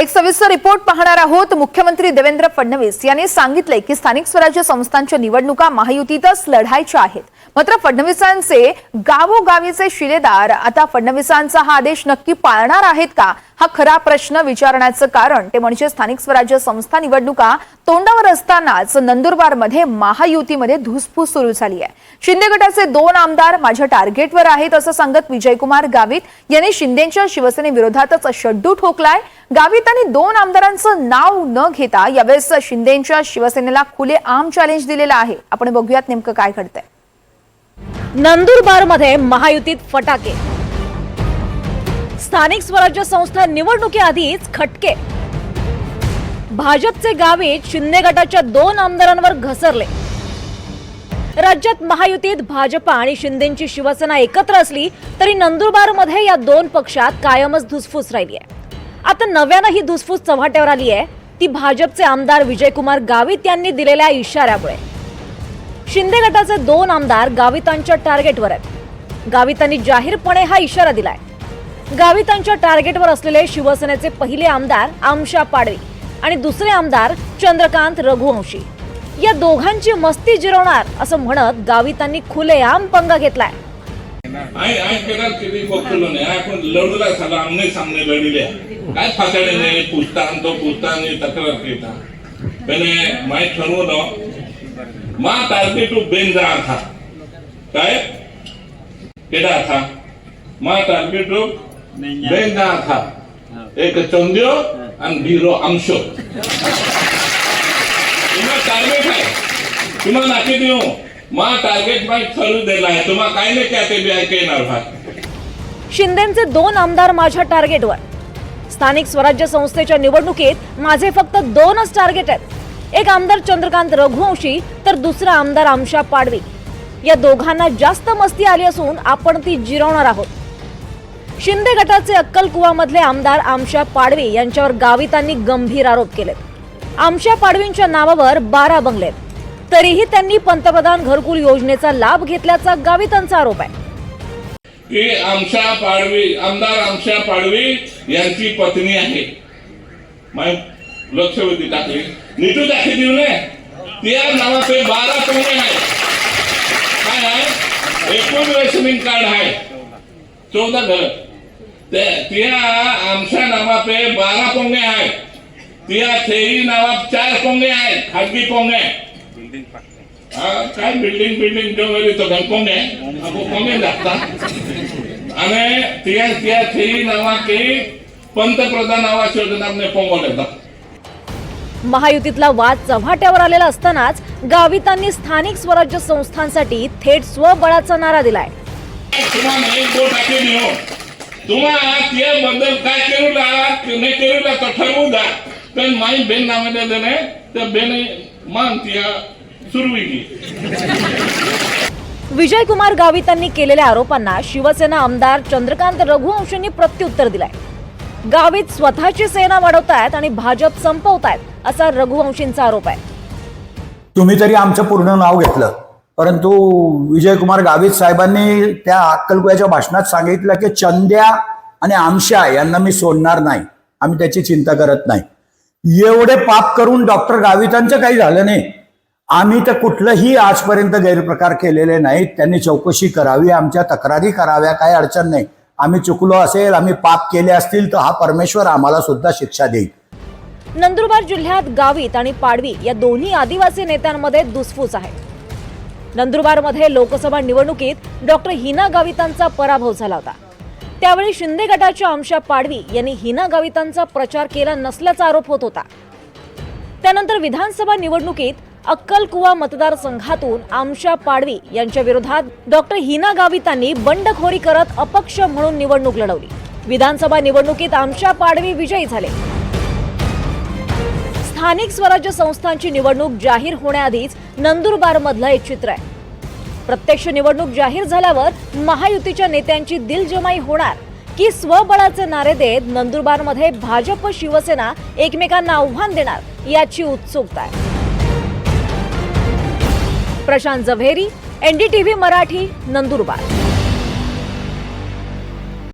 एक सविस्तर रिपोर्ट पाहणार आहोत. मुख्यमंत्री देवेंद्र फडणवीस यांनी सांगितले की स्थानिक स्वराज्य संस्थांच्या निवडणुका महायुतीतच लढायच्या आहेत. मात्र फडणवीसांचे गावोगावीचे शिलेदार आता फडणवीसांचा हा आदेश नक्की पाळणार आहेत का? हा खरा प्रश्न विचारण्याचं कारण ते म्हणजे स्थानिक स्वराज्य संस्था निवडणुका तोंडावर असतानाच नंदुरबारमध्ये महायुतीमध्ये धुसफूस सुरू झाली आहे शिंदे गटाचे दोन आमदार माझ्या टार्गेटवर आहेत असं सांगत विजयकुमार गावित यांनी शिंदेच्या शिवसेनेविरोधातच शड्डू ठोकलाय. गावित यांनी दोन आमदारांचं नाव न घेता यावेळेस शिंदेच्या शिवसेनेला खुले आम चॅलेंज दिलेलं आहे. आपण बघूयात नेमकं काय घडतंय. नंदुरबारमध्ये महायुतीत फटाके. स्थानिक स्वराज्य संस्था निवडणुकीआधीच खटके. भाजपचे गावीत शिंदे गटाच्या दोन आमदारांवर घसरले. राज्यात महायुतीत भाजपा आणि शिंदेची शिवसेना एकत्र असली तरी नंदुरबारमध्ये या दोन पक्षात कायमच धुसफूस राहिली आहे आता नव्यानं ही धुसफूस चव्हाट्यावर आली आहे. ती भाजपचे आमदार विजयकुमार गावित यांनी दिलेल्या इशाऱ्यामुळे. शिंदे गटाचे दोन आमदार गावितांच्या टार्गेटवर आहेत. गावितांनी जाहीरपणे हा इशारा दिलाय. गावितांच्या टार्गेटवर असलेले शिवसेनेचे पहिले आमदार आमशा पाडवी आणि दुसरे आमदार चंद्रकांत रघुवंशी. या दोघांची मस्ती जिरवणार असं म्हणत गावितांनी खुलेआम पंगा घेतलाय. आय आय केदार किती बघतो नाही आपण लढला सगळं आमने सामने लढिले काय फासाडे नाही पुसता तो पुसता आणि तक्रार केता त्याने माहीत ठरवलं मा टार्गेट बेंजा था काय केडा था मा टार्गेट बेंजा था एक चंद्यो आणि बिरो आमशो तुम्हाला टार्गेट आहे तुम्हाला नाकी देऊ मा टार्गेट माहीत ठरू दिला आहे. तुम्हाला काय नाही त्या ते येणार शिंदेचे दोन आमदार माझ्या टार्गेटवर स्थानिक स्वराज्य संस्थेच्या निवडणुकीत माझे फक्त दोनच टार्गेट आहेत. एक आमदार चंद्रकांत रघुवंशी तर दुसरा आमदार आमशा पाडवी. या दोघांना जास्त मस्ती आली असून आपण ती जिरवणार आहोत. शिंदे गटाचे अक्कलकुवामधले आमदार आमशा पाडवी यांच्यावर गावितांनी गंभीर आरोप केलेत. आमशा पाडवींच्या नावावर बारा बंगलेत. तरीही त्यांनी पंतप्रधान घरकुल योजनेचा लाभ घेतल्याचा गावितांचा आरोप आहे. की आमशा पाडवी आमदार आमशा पाडवी यांची पत्नी आहे. लक्षवेधी टाकली. नीटू दाखी देऊ नये. त्या नावाचे बारा कोणे आहे काय आहे? एकूण रेशनिंग कार्ड आहे. चौदा घर. त्या आमच्या नावापे बारा पोंगे आहेत. त्या थेरी नावात चार पोंगे आहेत. खाजगी पोंगे. हा, काय बिल्डिंग बिल्डिंग जो तो घर पोंगे आपण पोंगे लागता आणि त्या त्या थेरी नावा की पंतप्रधान आवास योजना जातात महायुतीतला वाद चव्हाट्यावर आलेला असतानाच गावितांनी स्थानिक स्वराज्य संस्थांसाठी थेट स्वबळाचा नारा दिलाय. तुम्हाला काय नाही तर ठरवू द्या. माई बेन नावाने बेने मान त्या सुरवी विजयकुमार गावितांनी केलेल्या आरोपांना शिवसेना आमदार चंद्रकांत रघुवंशींनी प्रत्युत्तर दिलाय. गावित स्वतःची सेना वाढवतायत आणि भाजप संपवतायत असा रघुवंशींचा आरोप आहे. तुम्ही तरी आमचं पूर्ण नाव घेतलं परंतु विजयकुमार गावित साहेबांनी त्या अक्कलकुयाच्या भाषणात सांगितलं की चंद्या आणि आमशा यांना मी सोडणार नाही. आम्ही त्याची चिंता करत नाही. एवढे पाप करून डॉक्टर गावितांचं काही झालं नाही. आम्ही तर कुठलंही आजपर्यंत गैरप्रकार केलेले नाहीत. त्यांनी चौकशी करावी आमच्या तक्रारी कराव्या काही अडचण नाही. आम्ही चुकलो असेल आम्ही पाप केले असतील तर हा परमेश्वर आम्हाला सुद्धा शिक्षा देईल. नंदुरबार जिल्ह्यात गावित आणि पाडवी या दोन्ही आदिवासी नेत्यांमध्ये दुसफूस आहे. नंदुरबारमध्ये लोकसभा निवडणुकीत डॉक्टर हिना गावितांचा पराभव झाला होता. त्यावेळी शिंदे गटाच्या आमशा पाडवी यांनी हिना गावितांचा प्रचार केला नसल्याचा आरोप होत होता. त्यानंतर विधानसभा निवडणुकीत अक्कलकुवा मतदारसंघातून आमशा पाडवी यांच्या विरोधात डॉक्टर हिना गावितांनी बंडखोरी करत अपक्ष म्हणून निवडणूक लढवली. विधानसभा निवडणुकीत आमशा पाडवी विजयी झाले. स्थानिक स्वराज्य संस्थांची निवडणूक जाहीर होण्याआधीच नंदुरबारमधलं एक चित्र आहे. प्रत्यक्ष निवडणूक जाहीर झाल्यावर महायुतीच्या नेत्यांची दिलजमाई होणार की स्वबळाचे नारे देत नंदुरबारमध्ये भाजप शिवसेना एकमेकांना आव्हान देणार याची उत्सुकता आहे. प्रशांत जव्हेरी एनडीटीव्ही मराठी नंदुरबार.